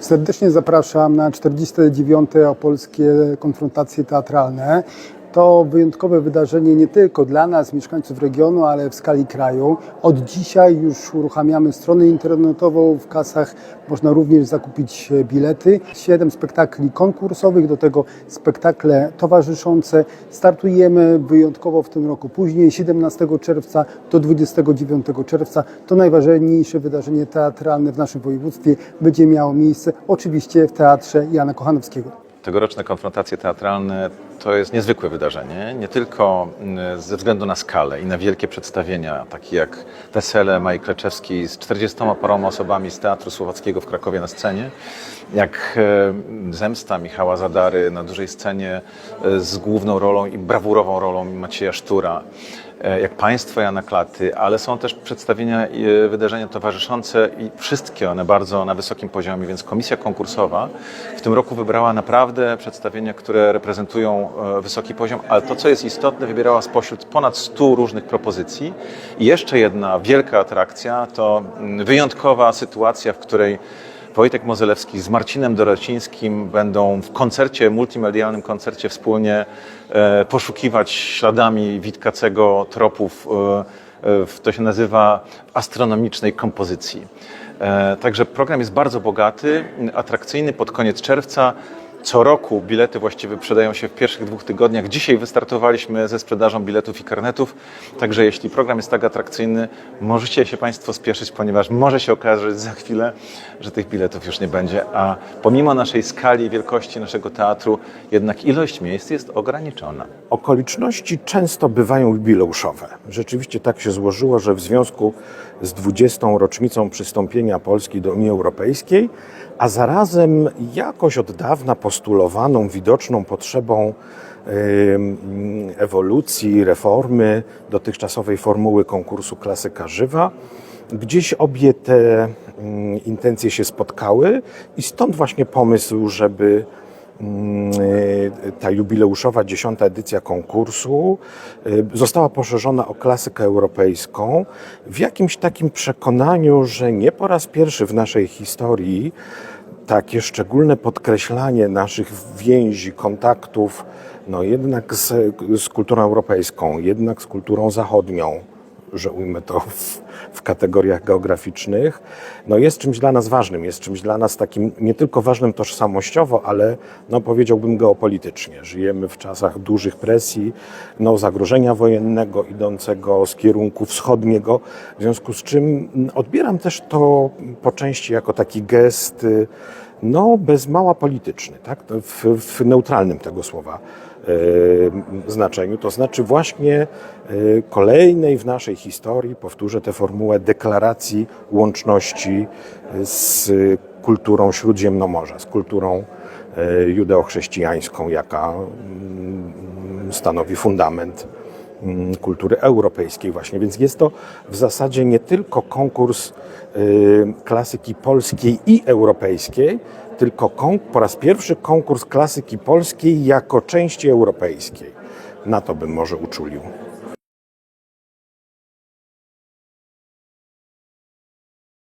Serdecznie zapraszam na 49. Opolskie Konfrontacje Teatralne. To wyjątkowe wydarzenie nie tylko dla nas, mieszkańców regionu, ale w skali kraju. Od dzisiaj już uruchamiamy stronę internetową. W kasach można również zakupić bilety. Siedem spektakli konkursowych, do tego spektakle towarzyszące. Startujemy wyjątkowo w tym roku później, 17 czerwca do 29 czerwca. To najważniejsze wydarzenie teatralne w naszym województwie będzie miało miejsce oczywiście w Teatrze Jana Kochanowskiego. Tegoroczne konfrontacje teatralne to jest niezwykłe wydarzenie, nie tylko mm, ze względu na skalę i na wielkie przedstawienia, takie jak Wesele Maji Kleczewskiej z 40 paroma osobami z Teatru Słowackiego w Krakowie na scenie, jak e, Zemsta Michała Zadary na dużej scenie e, z główną rolą i brawurową rolą Macieja Sztura, e, jak Państwo Jana Klaty, ale są też przedstawienia i wydarzenia towarzyszące i wszystkie one bardzo na wysokim poziomie, więc komisja konkursowa w tym roku wybrała naprawdę przedstawienia, które reprezentują e, wysoki poziom, ale to, co jest istotne, wybierała spośród ponad 100 różnych propozycji. I jeszcze jedna wielka atrakcja to mm, wyjątkowa sytuacja, w której Wojtek Mozelewski z Marcinem Dorocińskim będą w koncercie, multimedialnym koncercie wspólnie e, poszukiwać śladami Witkacego tropów, e, to się nazywa astronomicznej kompozycji. Także program jest bardzo bogaty, atrakcyjny pod koniec czerwca. Co roku bilety właściwie wyprzedają się w pierwszych dwóch tygodniach. Dzisiaj wystartowaliśmy ze sprzedażą biletów i karnetów, także jeśli program jest tak atrakcyjny, możecie się Państwo spieszyć, ponieważ może się okazać za chwilę, że tych biletów już nie będzie, a pomimo naszej skali i wielkości naszego teatru, jednak ilość miejsc jest ograniczona. Okoliczności często bywają jubileuszowe. Rzeczywiście tak się złożyło, że w związku z 20. rocznicą przystąpienia Polski do Unii Europejskiej, a zarazem jakoś od dawna postulowaną, widoczną potrzebą ewolucji, reformy dotychczasowej formuły konkursu Klasyka Żywa, gdzieś obie te intencje się spotkały i stąd właśnie pomysł, żeby ta jubileuszowa dziesiąta edycja konkursu została poszerzona o klasykę europejską w jakimś takim przekonaniu, że nie po raz pierwszy w naszej historii takie szczególne podkreślanie naszych więzi, kontaktów, no jednak z, z kulturą europejską, jednak z kulturą zachodnią, że ujmę to w, w kategoriach geograficznych, no jest czymś dla nas ważnym, jest czymś dla nas takim nie tylko ważnym tożsamościowo, ale no powiedziałbym geopolitycznie. Żyjemy w czasach dużych presji, no zagrożenia wojennego idącego z kierunku wschodniego, w związku z czym odbieram też to po części jako taki gest, y, no bez mała polityczny, tak? w, w neutralnym tego słowa e, znaczeniu, to znaczy właśnie e, kolejnej w naszej historii, powtórzę tę formułę deklaracji łączności z kulturą Śródziemnomorza, z kulturą e, judeochrześcijańską, jaka mm, stanowi fundament kultury europejskiej właśnie. Więc jest to w zasadzie nie tylko konkurs y, klasyki polskiej i europejskiej, tylko po raz pierwszy konkurs klasyki polskiej jako części europejskiej. Na to bym może uczulił.